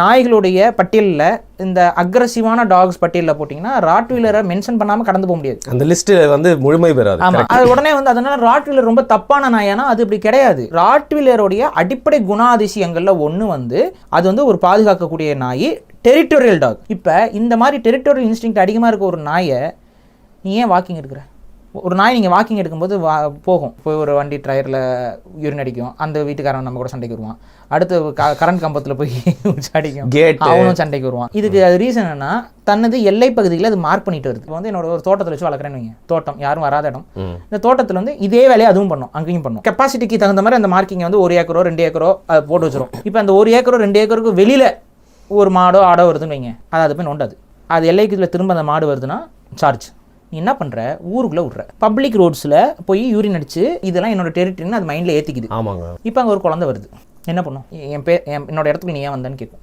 நாய்களுடைய பட்டியலில் இந்த அக்ரஸிவான டாக்ஸ் பட்டியலில் போட்டிங்கன்னா ராட்வீலரை மென்ஷன் பண்ணாமல் கடந்து போக முடியாது. அந்த லிஸ்ட் வந்து முழுமை பெறாது. ஆமா. அது உடனே வந்து அதனால ராட்வீலர் ரொம்ப தப்பான நாயானா அது இப்படி கிடையாது. ராட்வீலருடைய அடிப்படை குணாதிசயங்கள்ல ஒண்ணு வந்து அது வந்து ஒரு பாதுகாக்கக்கூடிய நாய் டெரிட்டோரியல் டாக் இப்போ இந்த மாதிரி டெரிட்டோரியல் இன்ஸ்டிங்க்ட் அதிகமாக இருக்க ஒரு நாயை நீ ஏன் வாக்கிங் எடுக்கிற? ஒரு நாய் நீங்கள் வாக்கிங் எடுக்கும்போது வா போகும். போய் ஒரு வண்டி டயரில் யூரின் அடிக்கும். அந்த வீட்டுக்காரன் நம்ம கூட சண்டைக்கு வருவான். அடுத்து க கரண்ட் கம்பத்தில் போய் அடிக்கும். அவனும் சண்டைக்கு வருவான். இதுக்கு அது ரீசன் என்னன்னா தனது எல்லை பகுதியில் அது மார்க் பண்ணிட்டு வருது. இப்போ வந்து என்னோட ஒரு தோட்டத்தில் வச்சு வளர்க்குறேன்னு வைங்க. தோட்டம் யாரும் வராத இடம். இந்த தோட்டத்தில் வந்து இதே வேலையை அதுவும் பண்ணும் அங்கேயும் பண்ணும். கெப்பாசிட்டிக்கு தகுந்த மாதிரி அந்த மார்க்கிங் வந்து ஒரு ஏக்கரோ ரெண்டு ஏக்கரோ அது போட்டு வச்சிரும். இப்போ அந்த ஒரு ஏக்கரோ ரெண்டு ஏக்கருக்கு வெளியில ஒரு மாடோ ஆடோ வருதுன்னு வைங்க. அது அது போய் நோண்டாது. அது எல்லைக்கு இதுல திரும்ப அந்த மாடு வருதுன்னா சார்ஜ் நீ என்ன பண்ற? ஊருக்குள்ள விட்ற. பப்ளிக் ரோட்ஸ்ல போய் யூரின் அடிச்சு இதெல்லாம் என்னோட டெரிட்டரின்னு அது மைண்ட்ல ஏத்திக்குது. ஆமாங்க. இப்போ அங்கே ஒரு குழந்தை வருது. என்ன பண்ணும்? என் பே என் என்னோட இடத்துக்கு நீ ஏன் வந்தேன்னு கேட்கும்